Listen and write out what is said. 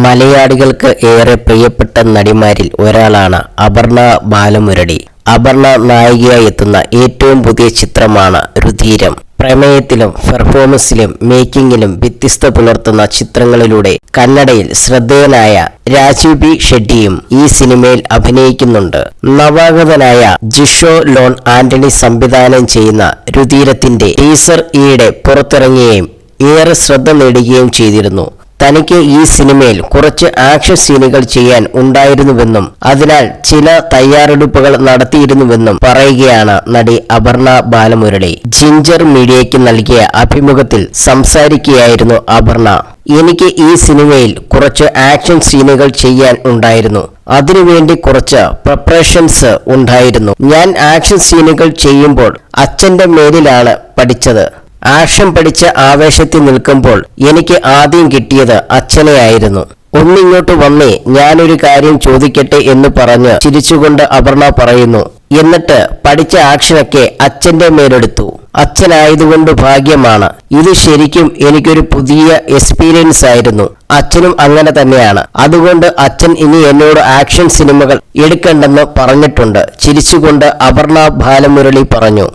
മലയാളികൾക്ക് ഏറെ പ്രിയപ്പെട്ട നടിമാരിൽ ഒരാളാണ് അപർണ ബാലമുരടി അപർണ നായികയായി എത്തുന്ന ഏറ്റവും പുതിയ ചിത്രമാണ് രുധീരം പ്രമേയത്തിലും പെർഫോമൻസിലും മേക്കിങ്ങിലും വ്യത്യസ്ത പുലർത്തുന്ന ചിത്രങ്ങളിലൂടെ കന്നഡയിൽ ശ്രദ്ധേയനായ രാജീവ് ബി ഷെഡ്ഡിയും ഈ സിനിമയിൽ അഭിനയിക്കുന്നുണ്ട്. നവാഗതനായ ജിഷോ ലോൺ ആന്റണി സംവിധാനം ചെയ്യുന്ന രുധീരത്തിന്റെ ടീസർ ഈയിടെ പുറത്തിറങ്ങുകയും ഏറെ ശ്രദ്ധ നേടുകയും ചെയ്തിരുന്നു. തനിക്ക് ഈ സിനിമയിൽ കുറച്ച് ആക്ഷൻ സീനുകൾ ചെയ്യാൻ ഉണ്ടായിരുന്നുവെന്നും അതിനാൽ ചില തയ്യാറെടുപ്പുകൾ നടത്തിയിരുന്നുവെന്നും പറയുകയാണ് നടി അപർണ ബാലമുരളി. ജിഞ്ചർ മീഡിയയ്ക്ക് നൽകിയ അഭിമുഖത്തിൽ സംസാരിക്കുകയായിരുന്നു അപർണ. എനിക്ക് ഈ സിനിമയിൽ കുറച്ച് ആക്ഷൻ സീനുകൾ ചെയ്യാൻ ഉണ്ടായിരുന്നു. അതിനുവേണ്ടി കുറച്ച് പ്രിപ്പറേഷൻസ് ഉണ്ടായിരുന്നു. ഞാൻ ആക്ഷൻ സീനുകൾ ചെയ്യുമ്പോൾ അച്ഛന്റെ മേലിലാണ് പഠിച്ചത്. ആക്ഷൻ പഠിച്ച ആവേശത്തിൽ നിൽക്കുമ്പോൾ എനിക്ക് ആദ്യം കിട്ടിയത് അച്ഛനെയായിരുന്നു. ഒന്നിങ്ങോട്ട് വന്നേ ഞാനൊരു കാര്യം ചോദിക്കട്ടെ എന്ന് പറഞ്ഞ് ചിരിച്ചുകൊണ്ട് അപർണ പറയുന്നു. എന്നിട്ട് പഠിച്ച ആക്ഷനൊക്കെ അച്ഛന്റെ മേലെടുത്തു. അച്ഛനായതുകൊണ്ട് ഭാഗ്യമാണ്. ഇത് ശരിക്കും എനിക്കൊരു പുതിയ എക്സ്പീരിയൻസ് ആയിരുന്നു. അച്ഛനും അങ്ങനെ തന്നെയാണ്. അതുകൊണ്ട് അച്ഛൻ ഇനി എന്നോട് ആക്ഷൻ സിനിമകൾ എടുക്കണ്ടെന്ന് പറഞ്ഞിട്ടുണ്ട്. ചിരിച്ചുകൊണ്ട് അപർണ ബാലമുരളി പറഞ്ഞു.